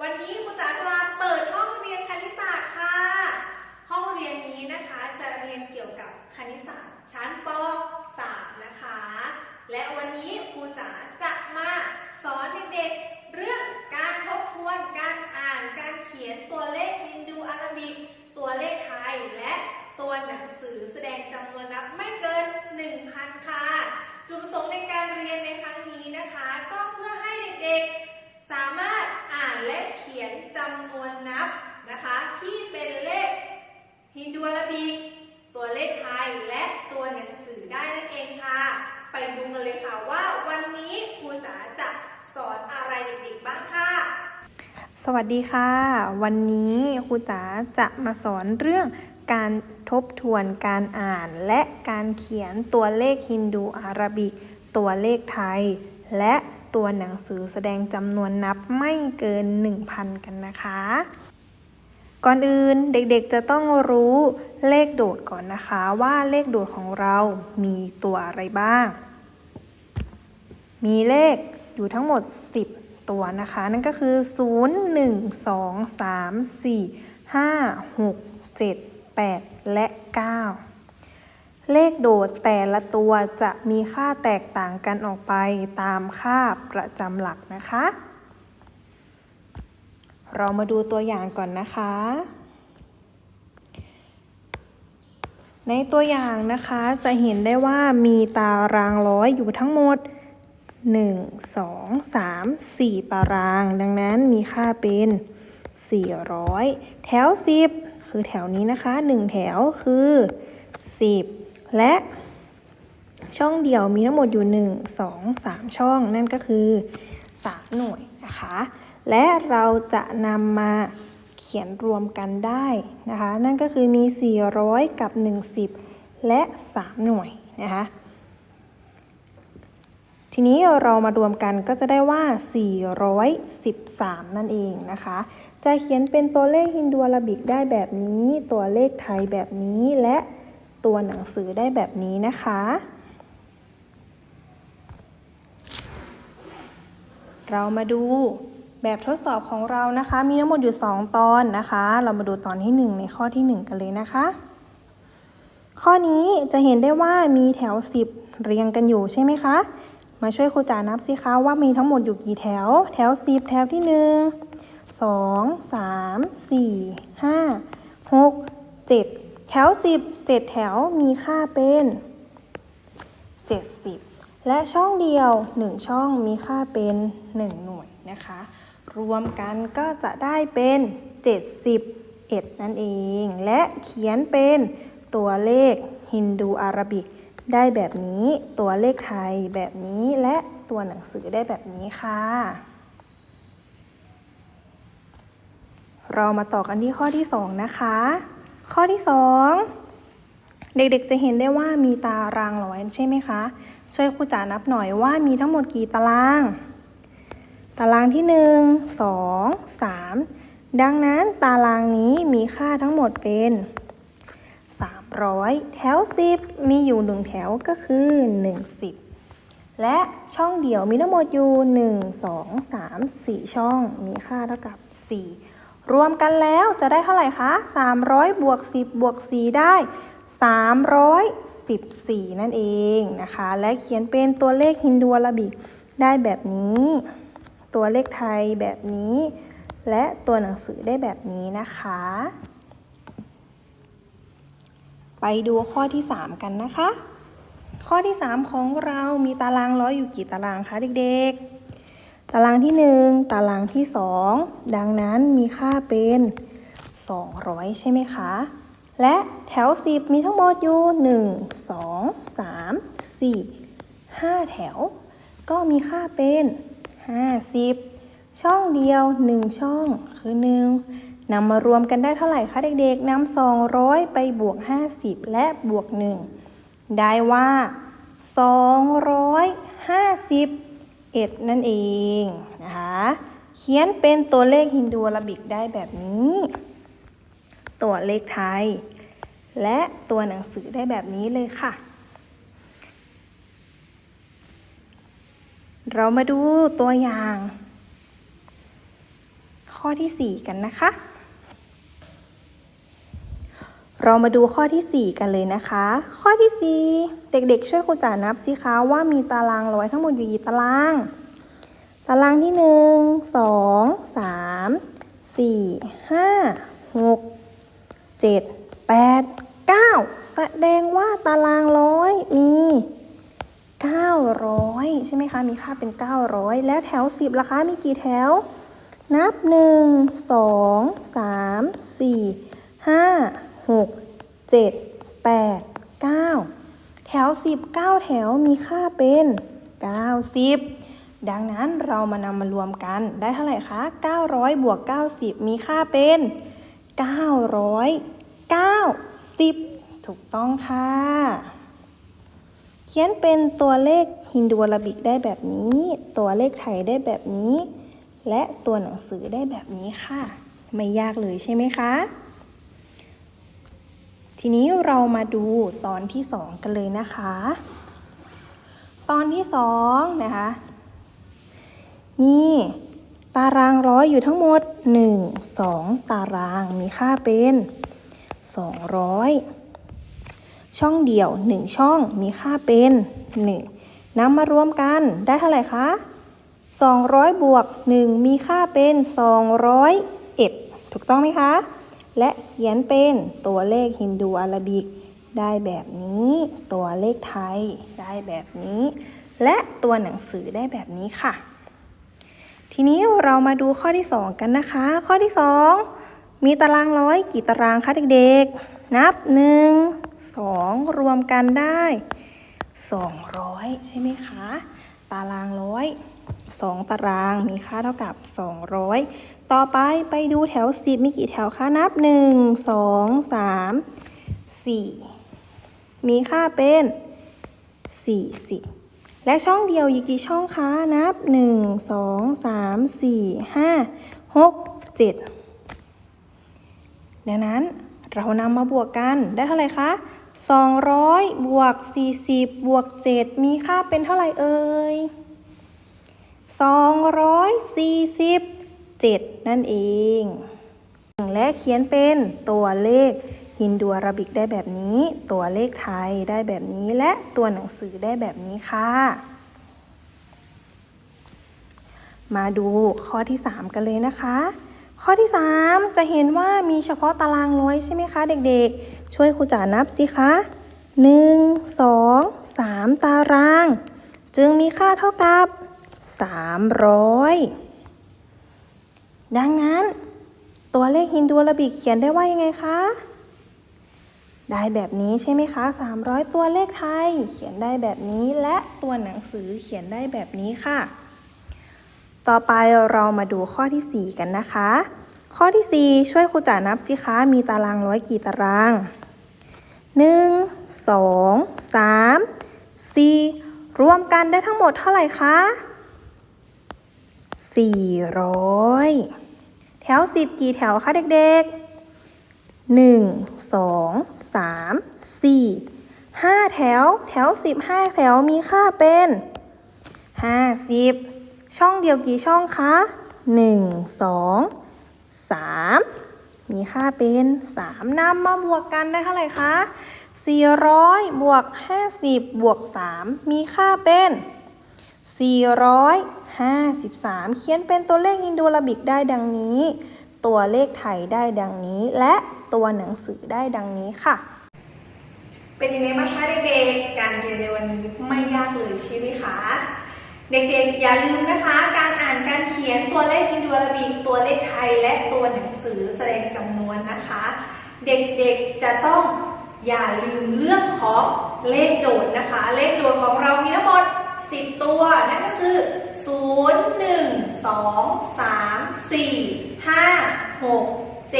วันนี้ครูจ๋าจะมาเปิดห้องเรียนคณิตศาสตร์ค่ะ ห้องเรียนนี้นะคะจะเรียนเกี่ยวกับคณิตศาสตร์ ชั้นป .3 นะคะ และวันนี้ครูจ๋าจะมาสอนเด็กๆ เรื่องการทบทวน การอ่าน การเขียนตัวเลขฮินดูอาราบิก ตัวเลขไทย และตัวหนังสือแสดงจำนวนนับไม่เกิน 1,000 ค่ะ จุดประสงค์ในการเรียนในครั้งนี้นะคะก็เพื่อให้เด็กๆ สามารถอ่านและเขียนจำนวนนับนะคะ ที่เป็นเลขฮินดูอาราบิกตัวเลขไทยและตัวหนังสือได้นั่นเองค่ะ ไปดูกันเลยค่ะว่าวันนี้ครูจ๋าจะสอนอะไรเด็กๆบ้างค่ะ สวัสดีค่ะ วันนี้ครูจ๋าจะมาสอนเรื่องการทบทวนการอ่านและการเขียนตัวเลขฮินดูอาราบิก ตัวเลขไทย และ ตัวหนังสือแสดงจำนวนนับไม่เกิน 1,000 กันนะคะ ก่อนอื่นเด็กๆจะต้องรู้เลขโดดก่อนนะคะ ว่าเลขโดดของเรามีตัวอะไรบ้าง มีเลขอยู่ทั้งหมด 10 ตัวนะคะ นั่นก็คือ 0 1 2 3 4 5 6 7 8 และ 9 เลขโดดแต่ละตัวจะมีค่าแตกต่างกันออกไปตามค่าประจำหลักนะคะ เรามาดูตัวอย่างก่อนนะคะ ในตัวอย่างนะคะจะเห็นได้ว่ามีตารางร้อยอยู่ทั้งหมด 1 2 3 4 ตาราง ดังนั้นมีค่าเป็น 400 แถว 10 คือแถวนี้นะคะ 1 แถวคือ 10 และช่องเดี่ยวมีทั้งหมดอยู่ 1 2 3 ช่อง นั่นก็คือ 3 หน่วยนะคะ และเราจะนำมาเขียนรวมกันได้นะคะ นั่นก็คือมี 400 กับ 10 และ 3 หน่วยนะคะ ทีนี้เรามารวมกันก็จะได้ว่า 413 นั่นเองนะคะ จะเขียนเป็นตัวเลขฮินดูอาราบิกได้แบบนี้ ตัวเลขไทยแบบนี้และ ตัวหนังสือได้แบบนี้นะคะ เรามาดูแบบทดสอบของเรานะคะ มีทั้งหมดอยู่ 2 ตอนนะคะ เรามาดูตอนที่ 1 ในข้อที่ 1 กันเลยนะคะ ข้อนี้จะเห็นได้ว่ามีแถว 10 เรียงกันอยู่ใช่ไหมคะ มาช่วยครูจ๋านับสิคะว่ามีทั้งหมดอยู่กี่แถว แถว 10 แถวที่ 1 2 3 4 5 6 7 แถว 10 7 แถวมีค่าเป็น 70 และช่องเดียว 1 ช่องมีค่าเป็น 1 หน่วยนะคะ รวมกันก็จะได้เป็น 71 นั่นเอง และเขียนเป็นตัวเลขฮินดูอาราบิก ได้แบบนี้ตัวเลขไทยแบบนี้และตัวหนังสือได้แบบนี้ค่ะ เรามาต่อกันที่ข้อที่ 2 นะคะ ข้อที่ 2 เด็กๆจะเห็นได้ว่ามีตารางร้อยใช่ไหมคะ ช่วยครูจ๋านับหน่อยว่ามีทั้งหมดกี่ตาราง ตารางที่ 1 2 3 ดังนั้นตารางนี้มีค่าทั้งหมดเป็น 300 แถว 10 มีอยู่ 1 แถวก็คือ10และช่องเดี่ยวมีทั้งหมดอยู่ 1 2 3 4 ช่อง มีค่าเท่ากับ 4 รวมกันแล้วจะได้เท่าไหร่คะ 300 บวก 10 บวก 4 ได้ 314 นั่นเองนะคะ และเขียนเป็นตัวเลขฮินดูอาราบิกได้แบบนี้ ตัวเลขไทยแบบนี้ และตัวหนังสือได้แบบนี้นะคะ ไปดูข้อที่ 3 กันนะคะ ข้อที่ 3 ของเรามีตารางร้อยอยู่กี่ตารางคะเด็กๆ ตารางที่ 1 ตารางที่ 2 ดังนั้นมีค่าเป็น 200 ใช่ไหมคะ และแถว 10 มีทั้งหมดอยู่ 1 2 3 4 5 แถว ก็มีค่าเป็น 50 ช่องเดียว 1 ช่องคือ 1นำมารวมกันได้เท่าไหร่คะเด็กๆนำ200 ไปบวก 50 และบวก 1 ได้ว่า 251นั่นเองนะคะ เขียนเป็นตัวเลขฮินดูอาราบิกได้แบบนี้ ตัวเลขไทย และตัวหนังสือได้แบบนี้เลยค่ะ เรามาดูตัวอย่าง ข้อข้อที่ 4 กันนะคะ เรามาดูข้อทีสี่ 4 กันเลยนะคะ ข้อที่ 4 เด็กๆ ช่วยครูจ๋านับสิคะว่ามีตารางร้อยทั้งหมดอยู่กี่ตาราง ตารางที่ 1 2 3 4 5 6 7 8 9 แสดงว่าตารางร้อยมี 900 ใช่ไหมคะ มีค่าเป็น 900 แล้วแถว 10ล่ะคะ มีกี่แถว นับ 1 2 3 4 5 6 7 8 9 แถว 19 แถวมีค่าเป็น 90 ดังนั้นเรามานำมารวมกันได้เท่าไหร่คะ 900 บวก 90 มีค่าเป็น 990 ถูกต้องค่ะ เขียนเป็นตัวเลขฮินดูอาราบิกได้แบบนี้ ตัวเลขไทยได้แบบนี้ และตัวหนังสือได้แบบนี้ค่ะ ไม่ยากเลยใช่ไหมคะ ทีนี้เรามาดูตอนที่สองกันเลยนะคะ ตอนที่สองนะคะมีตารางร้อยอยู่ทั้งหมด 1 2 ตารางมีค่าเป็น 200 ช่องเดี่ยว 1 ช่องมีค่าเป็น 1นำมารวมกันได้เท่าไหร่คะ 200 บวก 1 มีค่าเป็น 201 ถูกต้องไหมคะ และเขียนเป็นตัวเลขฮินดูอาราบิก ได้แบบนี้ ตัวเลขไทยได้แบบนี้ และตัวหนังสือได้แบบนี้ค่ะ ทีนี้เรามาดูข้อที่ 2 กันนะคะ ข้อที่ 2 มีตารางร้อยกี่ตารางคะเด็กๆ นับ 1 2 รวมกันได้ 200 ใช่ไหมคะ ตารางร้อย 2 ตารางมีค่าเท่ากับ 200 ต่อไปไปดูแถว 10 มีกี่แถวคะนับ 1 2 3 4 มีค่าเป็น 40 และช่องเดียวอยู่กี่ช่องคะนับ 1 2 3 4 5 6 7 ดังนั้นเรานำมาบวกกันได้เท่าไหร่คะ 200 บวก 40 บวก 7 มีค่าเป็นเท่าไหร่เอ่ย 247 นั่นเอง และเขียนเป็นตัวเลขฮินดูอาราบิกได้แบบนี้ ตัวเลขไทยได้แบบนี้ และตัวหนังสือได้แบบนี้ค่ะ มาดูข้อที่ 3 กันเลยนะคะ ข้อที่ 3 จะเห็นว่ามีเฉพาะตารางร้อยใช่ไหมคะ เด็กๆ ช่วยครูจ๋านับสิคะ1 2 3 ตาราง จึงมีค่าเท่ากับ 300 ดังนั้น ตัวเลขฮินดูอารบิกเขียนได้ว่ายังไงคะ ได้แบบนี้ใช่ไหมคะ 300 ตัวเลขไทย เขียนได้แบบนี้และตัวหนังสือเขียนได้แบบนี้ค่ะ ต่อไปเรามาดูข้อที่ 4 กันนะคะ ข้อที่ 4 ช่วยครูจ๋านับสิคะมีตารางร้อยกี่ตาราง 1 2 3 4 รวมกันได้ทั้งหมดเท่าไหร่คะ 400 แถว 10 กี่แถวคะเด็กๆ 1 2 3 4 5 แถว แถว 15 แถวมีค่าเป็น 50 ช่องเดียวกี่ช่องคะ 1 2 3 มีค่าเป็น 3นำมาบวกกันได้เท่าไหร่คะ 400 บวก 50 บวก 3 มีค่าเป็น 453 เขียนเป็นตัวเลขอินโดอาราบิกได้ดังนี้ ตัวเลขไทยได้ดังนี้ และตัวหนังสือได้ดังนี้ค่ะ เป็นยังไงบ้างคะเด็กๆ การเรียนในวันนี้ไม่ยากเลยใช่ไหมคะ เด็กๆ อย่าลืมนะคะ การอ่านการเขียนตัวเลขฮินดูอาราบิก ตัวเลขไทยและตัวหนังสือแสดงจำนวนนะคะ เด็กๆ จะต้องอย่าลืมเรื่องของเลขโดดนะคะ เลขโดดของเรามีทั้งหมด 10 ตัว นั่นก็คือ 0 1 2 3 4 5 6 7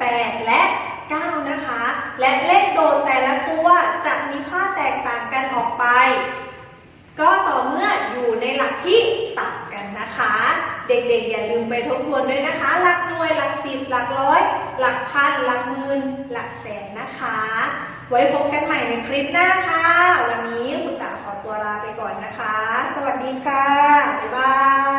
8 และ 9 นะคะ และเลขโดดแต่ละตัวจะมีค่าแตกต่างกันออกไป ก็ต่อเมื่ออยู่ในหลักที่ต่างกันนะคะ เด็กๆ อย่าลืมไปทบทวนด้วยนะคะ หลักหน่วยหลักสิบหลักร้อย หลักพันหลักหมื่นหลักแสนนะคะ ไว้พบกันใหม่ในคลิปหน้าค่ะ วันนี้ ตัวลาไปก่อนนะคะ สวัสดีค่ะ บ๊ายบาย